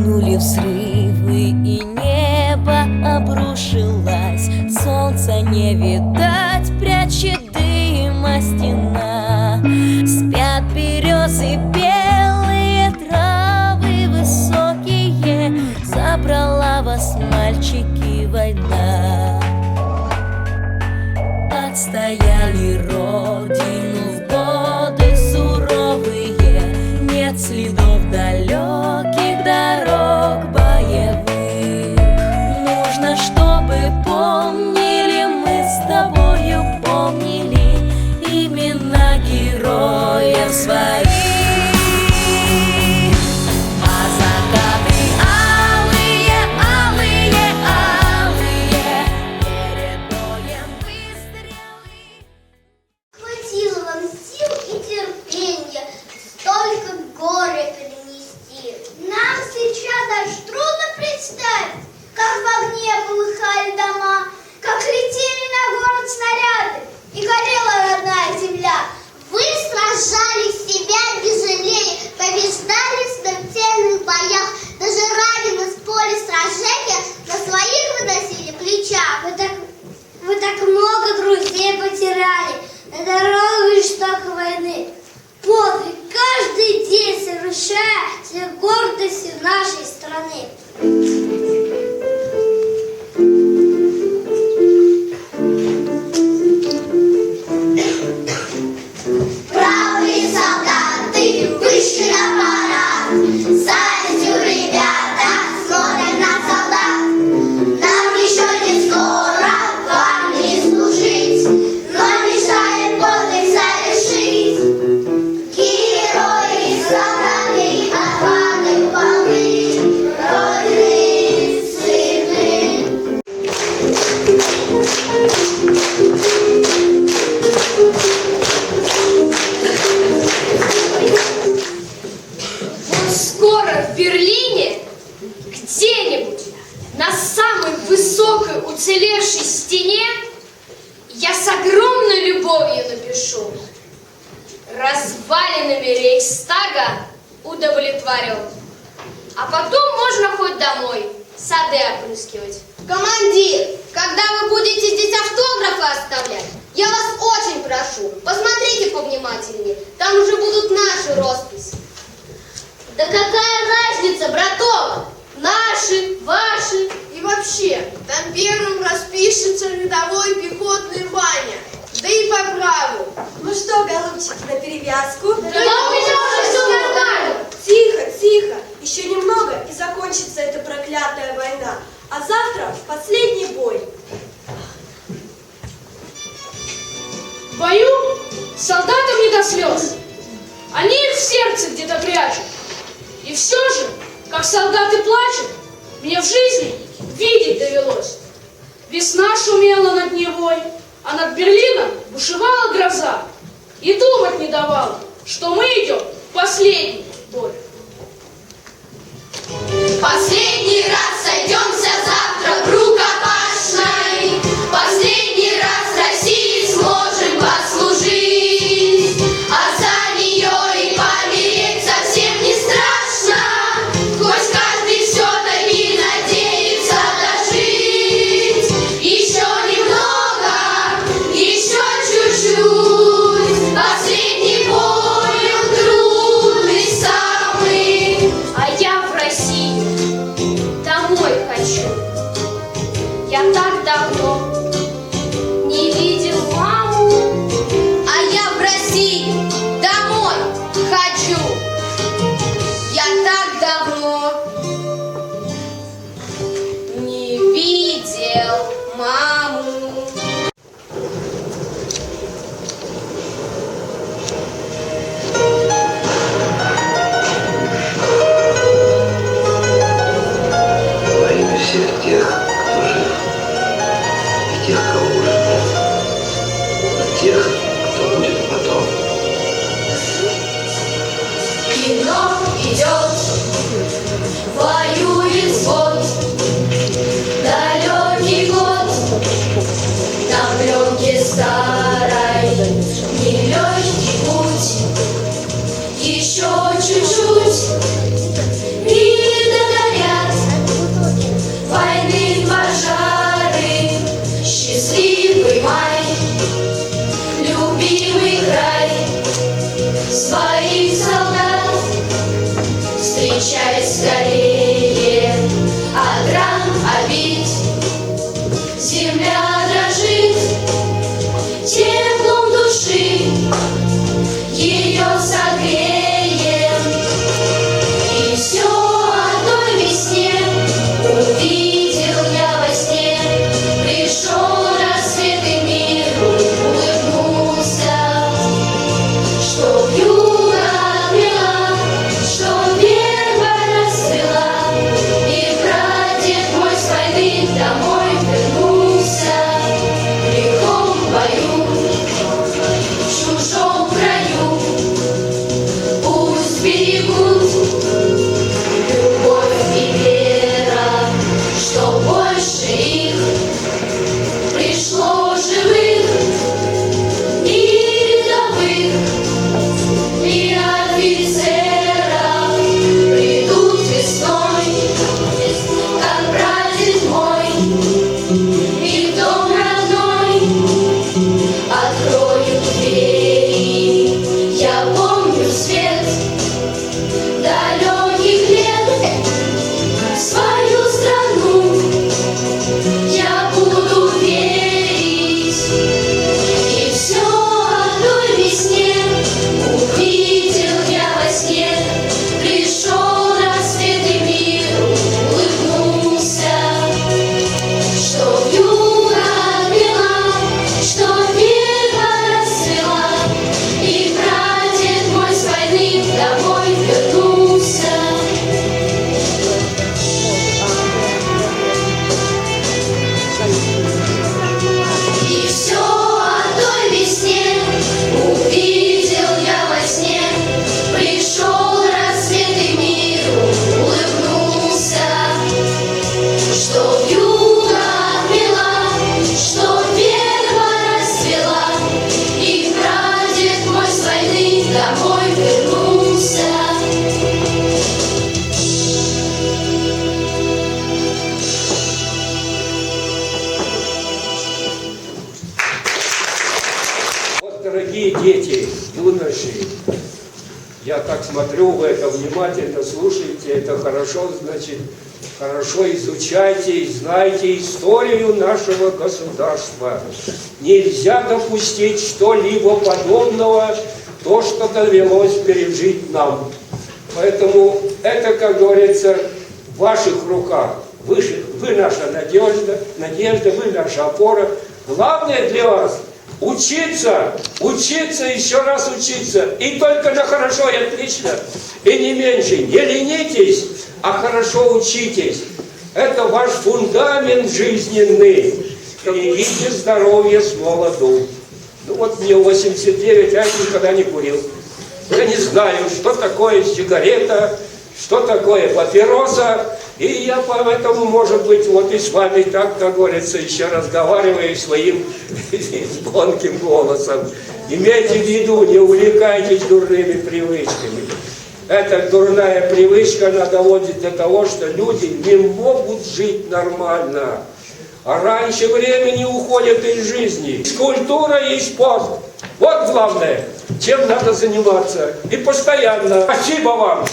Грохнули взрывы и небо обрушилось. Солнца не видать, героев Войны. Подвиг каждый день совершая для гордости нашей страны. Где-нибудь на самой высокой уцелевшей стене я с огромной любовью напишу развалинами Рейхстага удовлетворен. А потом можно хоть домой сады опрыскивать. Командир, когда вы будете здесь автографы оставлять, я вас очень прошу, посмотрите повнимательнее, там уже будут наши росписи. Да какая разница, браток? Наши, ваши и вообще, там первым распишется рядовой пехотный Ваня, да и по праву. Ну что, голубчики, на перевязку? Да у меня уже все нормально. Тихо, тихо. Еще немного и закончится эта проклятая война. А завтра последний бой. В бою солдатам не до слез. Они их в сердце где-то прячут. И все же, как солдаты плачут, мне в жизни видеть довелось. Весна шумела над Невой, а над Берлином бушевала гроза. И думать не давала, что мы идем. Последний домой тех, кто будет потом. Кино идет, воюет свод, далекий год, на пленке старой, Praise Я так смотрю, вы это внимательно слушаете, это хорошо, значит, хорошо изучайте и знайте историю нашего государства. Нельзя допустить что-либо подобного, то, что довелось пережить нам. Поэтому это, как говорится, в ваших руках. Вы, вы наша надежда, надежда, вы наша опора. Главное для вас учиться, учиться, еще раз учиться. И только на хорошо и отлично. И не меньше. Не ленитесь, а хорошо учитесь. Это ваш фундамент жизненный. Берегите здоровье с молоду. Ну вот мне 89, а я никогда не курил. Я не знаю, что такое сигарета, что такое папироса. И я поэтому, может быть, вот и с вами так, как говорится, еще разговариваю своим звонким голосом. Имейте в виду, не увлекайтесь дурными привычками. Эта дурная привычка, она доводит до того, что люди не могут жить нормально. А раньше времени уходят из жизни. Культура и спорт. Вот главное, чем надо заниматься. И постоянно. Спасибо вам.